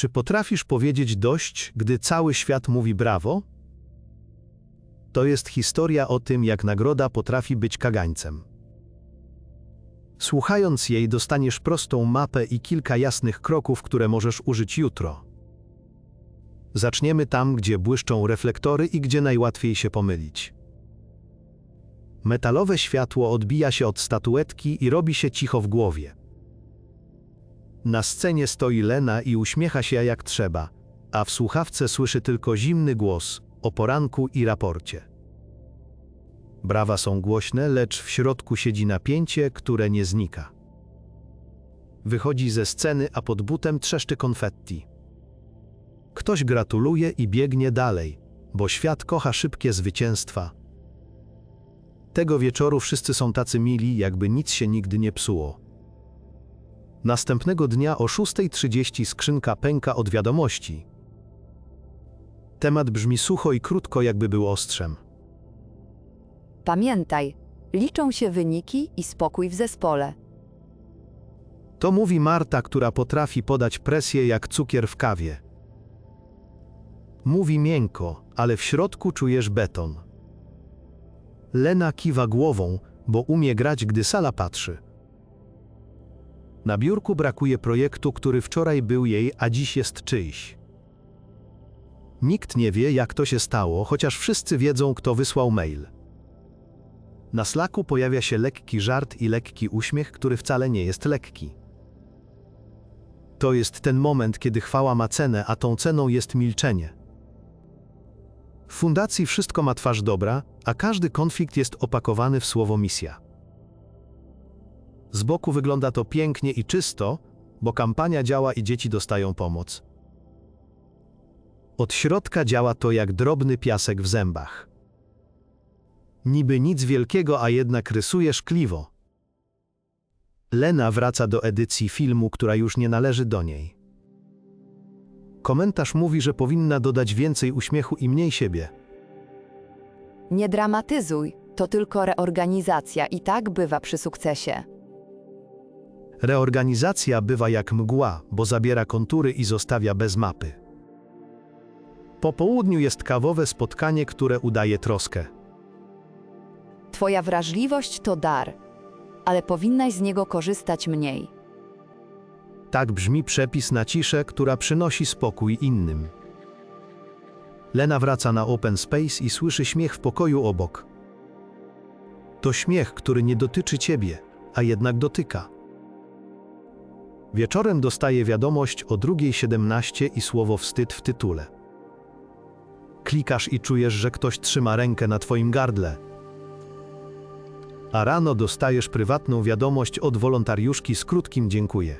Czy potrafisz powiedzieć dość, gdy cały świat mówi brawo? To jest historia o tym, jak nagroda potrafi być kagańcem. Słuchając jej, dostaniesz prostą mapę i kilka jasnych kroków, które możesz użyć jutro. Zaczniemy tam, gdzie błyszczą reflektory i gdzie najłatwiej się pomylić. Metalowe światło odbija się od statuetki i robi się cicho w głowie. Na scenie stoi Lena i uśmiecha się jak trzeba, a w słuchawce słyszy tylko zimny głos o poranku i raporcie. Brawa są głośne, lecz w środku siedzi napięcie, które nie znika. Wychodzi ze sceny, a pod butem trzeszczy konfetti. Ktoś gratuluje i biegnie dalej, bo świat kocha szybkie zwycięstwa. Tego wieczoru wszyscy są tacy mili, jakby nic się nigdy nie psuło. Następnego dnia o 6.30 skrzynka pęka od wiadomości. Temat brzmi sucho i krótko, jakby był ostrzem. Pamiętaj, liczą się wyniki i spokój w zespole. To mówi Marta, która potrafi podać presję jak cukier w kawie. Mówi miękko, ale w środku czujesz beton. Lena kiwa głową, bo umie grać, gdy sala patrzy. Na biurku brakuje projektu, który wczoraj był jej, a dziś jest czyjś. Nikt nie wie, jak to się stało, chociaż wszyscy wiedzą, kto wysłał mail. Na slaku pojawia się lekki żart i lekki uśmiech, który wcale nie jest lekki. To jest ten moment, kiedy chwała ma cenę, a tą ceną jest milczenie. W fundacji wszystko ma twarz dobra, a każdy konflikt jest opakowany w słowo misja. Z boku wygląda to pięknie i czysto, bo kampania działa i dzieci dostają pomoc. Od środka działa to jak drobny piasek w zębach. Niby nic wielkiego, a jednak rysuje szkliwo. Lena wraca do edycji filmu, która już nie należy do niej. Komentarz mówi, że powinna dodać więcej uśmiechu i mniej siebie. Nie dramatyzuj, to tylko reorganizacja i tak bywa przy sukcesie. Reorganizacja bywa jak mgła, bo zabiera kontury i zostawia bez mapy. Po południu jest kawowe spotkanie, które udaje troskę. Twoja wrażliwość to dar, ale powinnaś z niego korzystać mniej. Tak brzmi przepis na ciszę, która przynosi spokój innym. Lena wraca na open space i słyszy śmiech w pokoju obok. To śmiech, który nie dotyczy ciebie, a jednak dotyka. Wieczorem dostaje wiadomość o 2.17 i słowo wstyd w tytule. Klikasz i czujesz, że ktoś trzyma rękę na twoim gardle. A rano dostajesz prywatną wiadomość od wolontariuszki z krótkim dziękuję.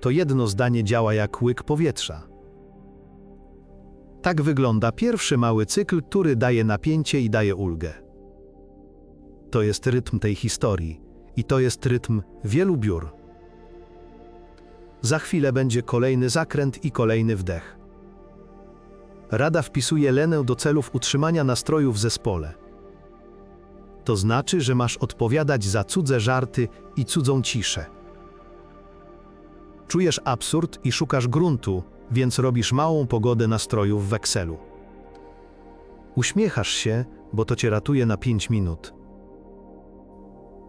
To jedno zdanie działa jak łyk powietrza. Tak wygląda pierwszy mały cykl, który daje napięcie i daje ulgę. To jest rytm tej historii i to jest rytm wielu biur. Za chwilę będzie kolejny zakręt i kolejny wdech. Rada wpisuje Lenę do celów utrzymania nastroju w zespole. To znaczy, że masz odpowiadać za cudze żarty i cudzą ciszę. Czujesz absurd i szukasz gruntu, więc robisz małą pogodę nastrojów w Excelu. Uśmiechasz się, bo to cię ratuje na 5 minut.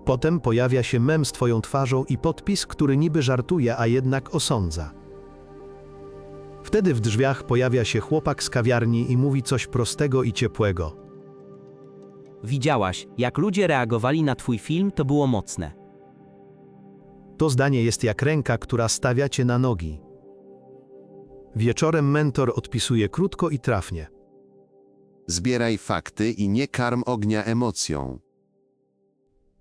Potem pojawia się mem z twoją twarzą i podpis, który niby żartuje, a jednak osądza. Wtedy w drzwiach pojawia się chłopak z kawiarni i mówi coś prostego i ciepłego. Widziałaś, jak ludzie reagowali na twój film, to było mocne. To zdanie jest jak ręka, która stawia cię na nogi. Wieczorem mentor odpisuje krótko i trafnie. Zbieraj fakty i nie karm ognia emocją.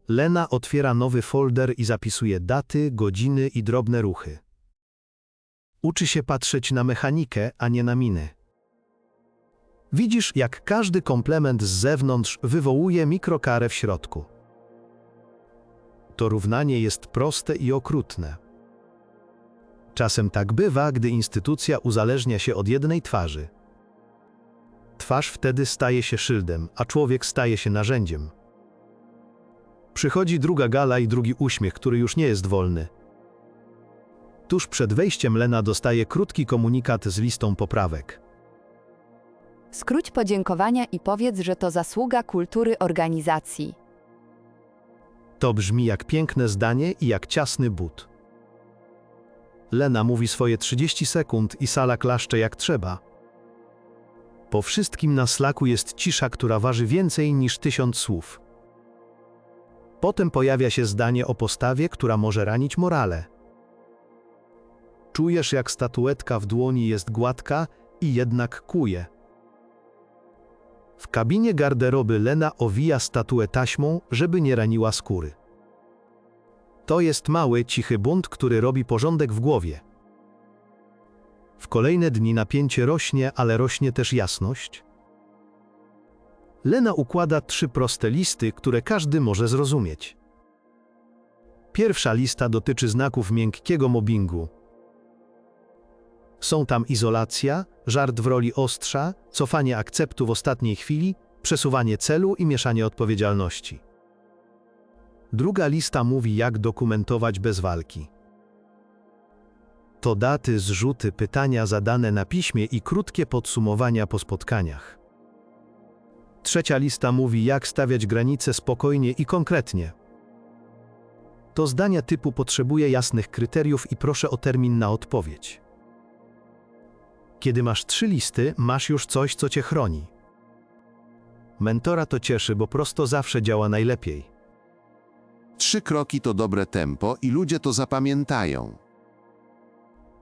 Lena otwiera nowy folder i zapisuje daty, godziny i drobne ruchy. Uczy się patrzeć na mechanikę, a nie na miny. Widzisz, jak każdy komplement z zewnątrz wywołuje mikrokarę w środku. To równanie jest proste i okrutne. Czasem tak bywa, gdy instytucja uzależnia się od jednej twarzy. Twarz wtedy staje się szyldem, a człowiek staje się narzędziem. Przychodzi druga gala i drugi uśmiech, który już nie jest wolny. Tuż przed wejściem Lena dostaje krótki komunikat z listą poprawek. Skróć podziękowania i powiedz, że to zasługa kultury organizacji. To brzmi jak piękne zdanie i jak ciasny but. Lena mówi swoje 30 sekund i sala klaszcze jak trzeba. Po wszystkim na slaku jest cisza, która waży więcej niż tysiąc słów. Potem pojawia się zdanie o postawie, która może ranić morale. Czujesz, jak statuetka w dłoni jest gładka i jednak kuje. W kabinie garderoby Lena owija statuę taśmą, żeby nie raniła skóry. To jest mały, cichy bunt, który robi porządek w głowie. W kolejne dni napięcie rośnie, ale rośnie też jasność. Lena układa trzy proste listy, które każdy może zrozumieć. Pierwsza lista dotyczy znaków miękkiego mobbingu. Są tam izolacja, żart w roli ostrza, cofanie akceptu w ostatniej chwili, przesuwanie celu i mieszanie odpowiedzialności. Druga lista mówi, jak dokumentować bez walki. To daty, zrzuty, pytania zadane na piśmie i krótkie podsumowania po spotkaniach. Trzecia lista mówi, jak stawiać granice spokojnie i konkretnie. To zdania typu potrzebuje jasnych kryteriów i proszę o termin na odpowiedź. Kiedy masz trzy listy, masz już coś, co cię chroni. Mentora to cieszy, bo prosto zawsze działa najlepiej. Trzy kroki to dobre tempo i ludzie to zapamiętają.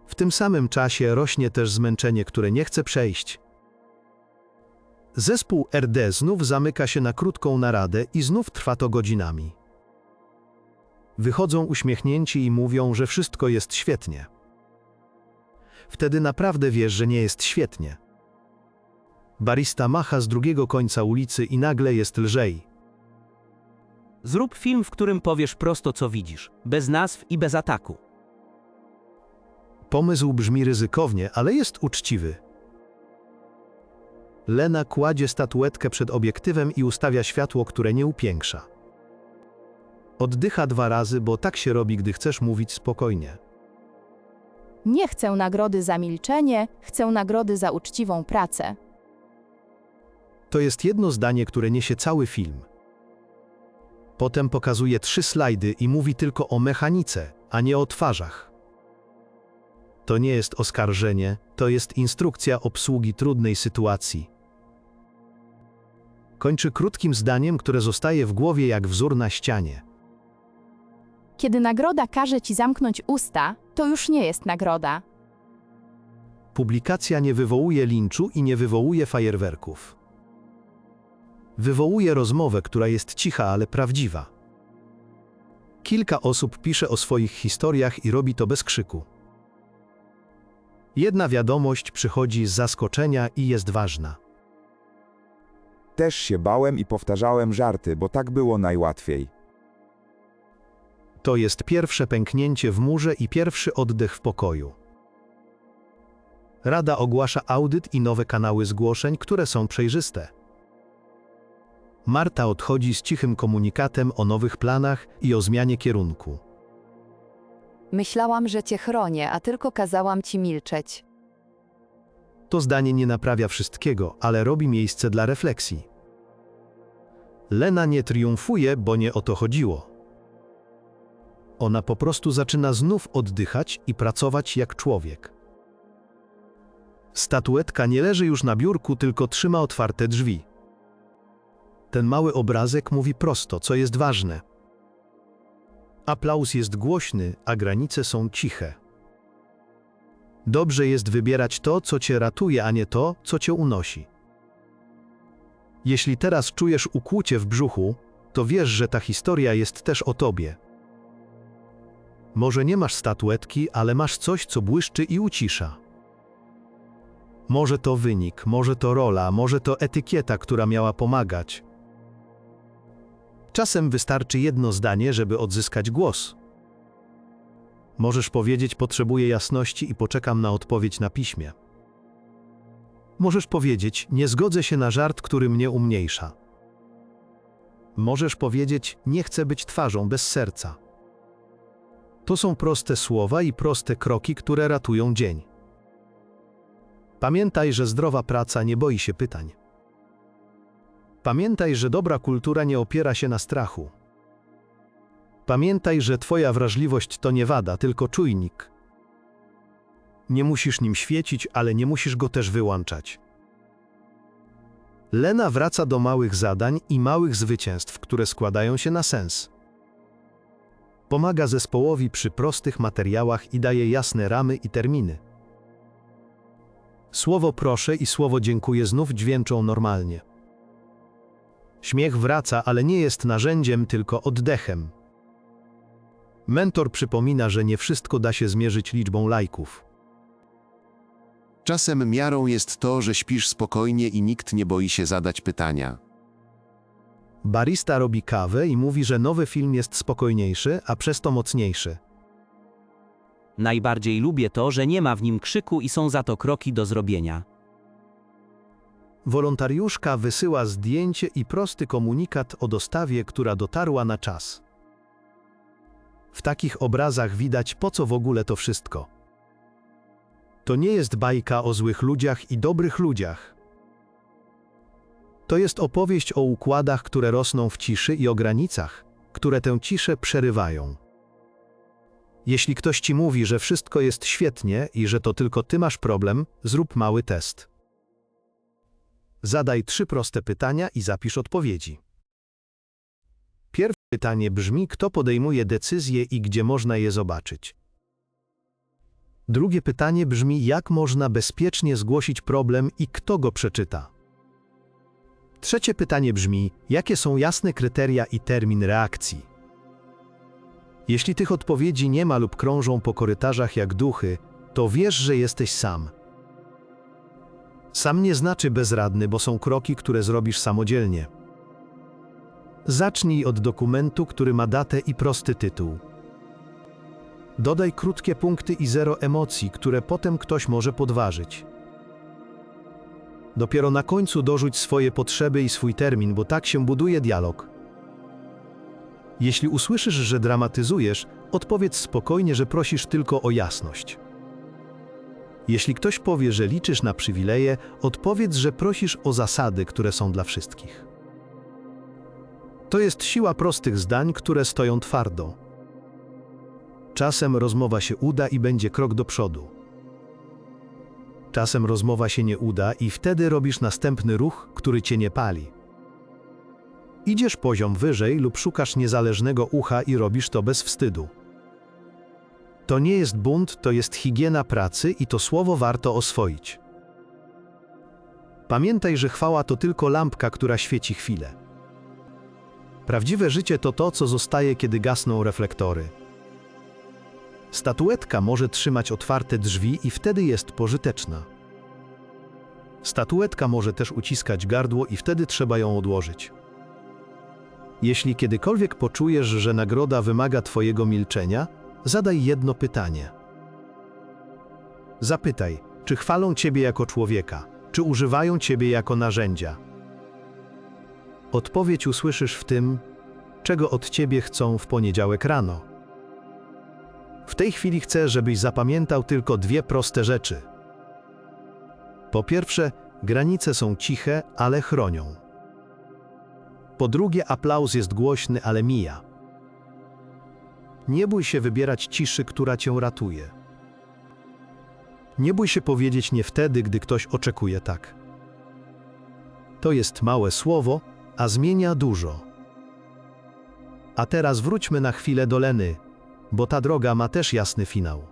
W tym samym czasie rośnie też zmęczenie, które nie chce przejść. Zespół RD znów zamyka się na krótką naradę i znów trwa to godzinami. Wychodzą uśmiechnięci i mówią, że wszystko jest świetnie. Wtedy naprawdę wiesz, że nie jest świetnie. Barista macha z drugiego końca ulicy i nagle jest lżej. Zrób film, w którym powiesz prosto, co widzisz, bez nazw i bez ataku. Pomysł brzmi ryzykownie, ale jest uczciwy. Lena kładzie statuetkę przed obiektywem i ustawia światło, które nie upiększa. Oddycha dwa razy, bo tak się robi, gdy chcesz mówić spokojnie. Nie chcę nagrody za milczenie, chcę nagrody za uczciwą pracę. To jest jedno zdanie, które niesie cały film. Potem pokazuje trzy slajdy i mówi tylko o mechanice, a nie o twarzach. To nie jest oskarżenie, to jest instrukcja obsługi trudnej sytuacji. Kończy krótkim zdaniem, które zostaje w głowie jak wzór na ścianie. Kiedy nagroda każe ci zamknąć usta, to już nie jest nagroda. Publikacja nie wywołuje linczu i nie wywołuje fajerwerków. Wywołuje rozmowę, która jest cicha, ale prawdziwa. Kilka osób pisze o swoich historiach i robi to bez krzyku. Jedna wiadomość przychodzi z zaskoczenia i jest ważna. Też się bałem i powtarzałem żarty, bo tak było najłatwiej. To jest pierwsze pęknięcie w murze i pierwszy oddech w pokoju. Rada ogłasza audyt i nowe kanały zgłoszeń, które są przejrzyste. Marta odchodzi z cichym komunikatem o nowych planach i o zmianie kierunku. Myślałam, że cię chronię, a tylko kazałam ci milczeć. To zdanie nie naprawia wszystkiego, ale robi miejsce dla refleksji. Lena nie triumfuje, bo nie o to chodziło. Ona po prostu zaczyna znów oddychać i pracować jak człowiek. Statuetka nie leży już na biurku, tylko trzyma otwarte drzwi. Ten mały obrazek mówi prosto, co jest ważne. Aplauz jest głośny, a granice są ciche. Dobrze jest wybierać to, co cię ratuje, a nie to, co cię unosi. Jeśli teraz czujesz ukłucie w brzuchu, to wiesz, że ta historia jest też o tobie. Może nie masz statuetki, ale masz coś, co błyszczy i ucisza. Może to wynik, może to rola, może to etykieta, która miała pomagać. Czasem wystarczy jedno zdanie, żeby odzyskać głos. Możesz powiedzieć: Potrzebuję jasności i poczekam na odpowiedź na piśmie. Możesz powiedzieć: Nie zgodzę się na żart, który mnie umniejsza. Możesz powiedzieć: Nie chcę być twarzą bez serca. To są proste słowa i proste kroki, które ratują dzień. Pamiętaj, że zdrowa praca nie boi się pytań. Pamiętaj, że dobra kultura nie opiera się na strachu. Pamiętaj, że Twoja wrażliwość to nie wada, tylko czujnik. Nie musisz nim świecić, ale nie musisz go też wyłączać. Lena wraca do małych zadań i małych zwycięstw, które składają się na sens. Pomaga zespołowi przy prostych materiałach i daje jasne ramy i terminy. Słowo proszę i słowo dziękuję znów dźwięczą normalnie. Śmiech wraca, ale nie jest narzędziem, tylko oddechem. Mentor przypomina, że nie wszystko da się zmierzyć liczbą lajków. Czasem miarą jest to, że śpisz spokojnie i nikt nie boi się zadać pytania. Barista robi kawę i mówi, że nowy film jest spokojniejszy, a przez to mocniejszy. Najbardziej lubię to, że nie ma w nim krzyku i są za to kroki do zrobienia. Wolontariuszka wysyła zdjęcie i prosty komunikat o dostawie, która dotarła na czas. W takich obrazach widać, po co w ogóle to wszystko. To nie jest bajka o złych ludziach i dobrych ludziach. To jest opowieść o układach, które rosną w ciszy i o granicach, które tę ciszę przerywają. Jeśli ktoś ci mówi, że wszystko jest świetnie i że to tylko ty masz problem, zrób mały test. Zadaj trzy proste pytania i zapisz odpowiedzi. Pytanie brzmi: kto podejmuje decyzje i gdzie można je zobaczyć? Drugie pytanie brzmi: jak można bezpiecznie zgłosić problem i kto go przeczyta? Trzecie pytanie brzmi: jakie są jasne kryteria i termin reakcji? Jeśli tych odpowiedzi nie ma lub krążą po korytarzach jak duchy, to wiesz, że jesteś sam. Sam nie znaczy bezradny, bo są kroki, które zrobisz samodzielnie. Zacznij od dokumentu, który ma datę i prosty tytuł. Dodaj krótkie punkty i zero emocji, które potem ktoś może podważyć. Dopiero na końcu dorzuć swoje potrzeby i swój termin, bo tak się buduje dialog. Jeśli usłyszysz, że dramatyzujesz, odpowiedz spokojnie, że prosisz tylko o jasność. Jeśli ktoś powie, że liczysz na przywileje, odpowiedz, że prosisz o zasady, które są dla wszystkich. To jest siła prostych zdań, które stoją twardo. Czasem rozmowa się uda i będzie krok do przodu. Czasem rozmowa się nie uda i wtedy robisz następny ruch, który cię nie pali. Idziesz poziom wyżej lub szukasz niezależnego ucha i robisz to bez wstydu. To nie jest bunt, to jest higiena pracy i to słowo warto oswoić. Pamiętaj, że chwała to tylko lampka, która świeci chwilę. Prawdziwe życie to to, co zostaje, kiedy gasną reflektory. Statuetka może trzymać otwarte drzwi i wtedy jest pożyteczna. Statuetka może też uciskać gardło i wtedy trzeba ją odłożyć. Jeśli kiedykolwiek poczujesz, że nagroda wymaga Twojego milczenia, zadaj jedno pytanie. Zapytaj, czy chwalą Ciebie jako człowieka, czy używają Ciebie jako narzędzia. Odpowiedź usłyszysz w tym, czego od Ciebie chcą w poniedziałek rano. W tej chwili chcę, żebyś zapamiętał tylko dwie proste rzeczy. Po pierwsze, granice są ciche, ale chronią. Po drugie, aplauz jest głośny, ale mija. Nie bój się wybierać ciszy, która cię ratuje. Nie bój się powiedzieć nie wtedy, gdy ktoś oczekuje tak. To jest małe słowo, a zmienia dużo. A teraz wróćmy na chwilę do Leny, bo ta droga ma też jasny finał.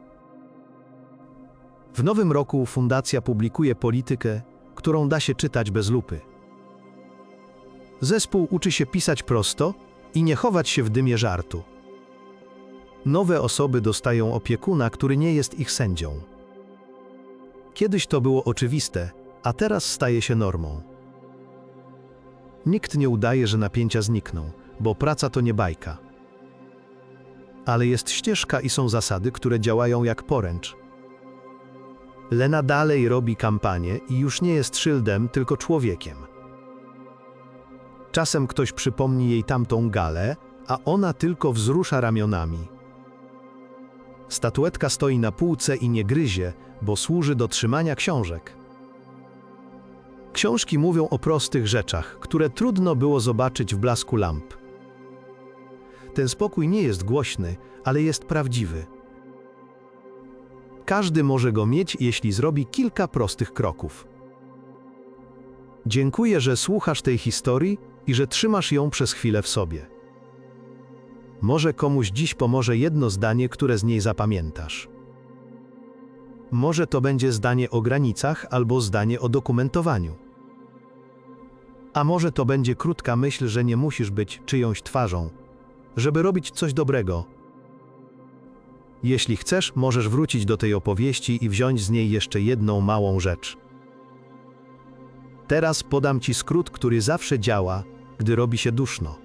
W nowym roku fundacja publikuje politykę, którą da się czytać bez lupy. Zespół uczy się pisać prosto i nie chować się w dymie żartu. Nowe osoby dostają opiekuna, który nie jest ich sędzią. Kiedyś to było oczywiste, a teraz staje się normą. Nikt nie udaje, że napięcia znikną, bo praca to nie bajka. Ale jest ścieżka i są zasady, które działają jak poręcz. Lena dalej robi kampanię i już nie jest szyldem, tylko człowiekiem. Czasem ktoś przypomni jej tamtą galę, a ona tylko wzrusza ramionami. Statuetka stoi na półce i nie gryzie, bo służy do trzymania książek. Książki mówią o prostych rzeczach, które trudno było zobaczyć w blasku lamp. Ten spokój nie jest głośny, ale jest prawdziwy. Każdy może go mieć, jeśli zrobi kilka prostych kroków. Dziękuję, że słuchasz tej historii i że trzymasz ją przez chwilę w sobie. Może komuś dziś pomoże jedno zdanie, które z niej zapamiętasz. Może to będzie zdanie o granicach albo zdanie o dokumentowaniu. A może to będzie krótka myśl, że nie musisz być czyjąś twarzą, żeby robić coś dobrego. Jeśli chcesz, możesz wrócić do tej opowieści i wziąć z niej jeszcze jedną małą rzecz. Teraz podam ci skrót, który zawsze działa, gdy robi się duszno.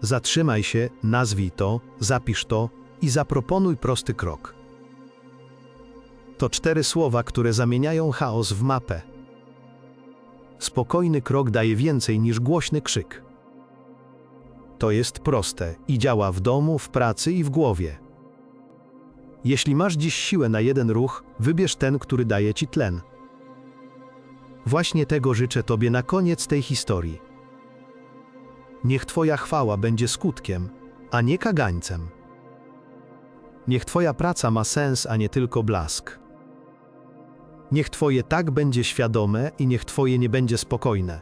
Zatrzymaj się, nazwij to, zapisz to i zaproponuj prosty krok. To cztery słowa, które zamieniają chaos w mapę. Spokojny krok daje więcej niż głośny krzyk. To jest proste i działa w domu, w pracy i w głowie. Jeśli masz dziś siłę na jeden ruch, wybierz ten, który daje ci tlen. Właśnie tego życzę Tobie na koniec tej historii. Niech Twoja chwała będzie skutkiem, a nie kagańcem. Niech Twoja praca ma sens, a nie tylko blask. Niech Twoje tak będzie świadome i niech Twoje nie będzie spokojne.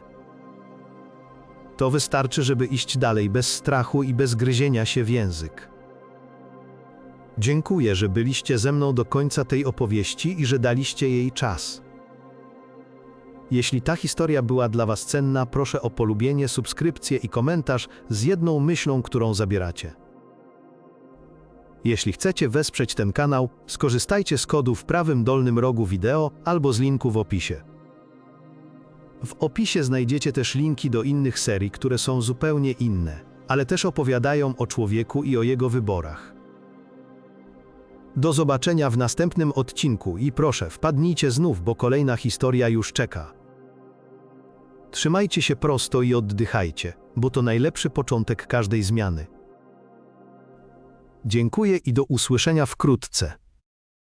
To wystarczy, żeby iść dalej bez strachu i bez gryzienia się w język. Dziękuję, że byliście ze mną do końca tej opowieści i że daliście jej czas. Jeśli ta historia była dla Was cenna, proszę o polubienie, subskrypcję i komentarz z jedną myślą, którą zabieracie. Jeśli chcecie wesprzeć ten kanał, skorzystajcie z kodu w prawym dolnym rogu wideo albo z linku w opisie. W opisie znajdziecie też linki do innych serii, które są zupełnie inne, ale też opowiadają o człowieku i o jego wyborach. Do zobaczenia w następnym odcinku i proszę, wpadnijcie znów, bo kolejna historia już czeka. Trzymajcie się prosto i oddychajcie, bo to najlepszy początek każdej zmiany. Dziękuję i do usłyszenia wkrótce.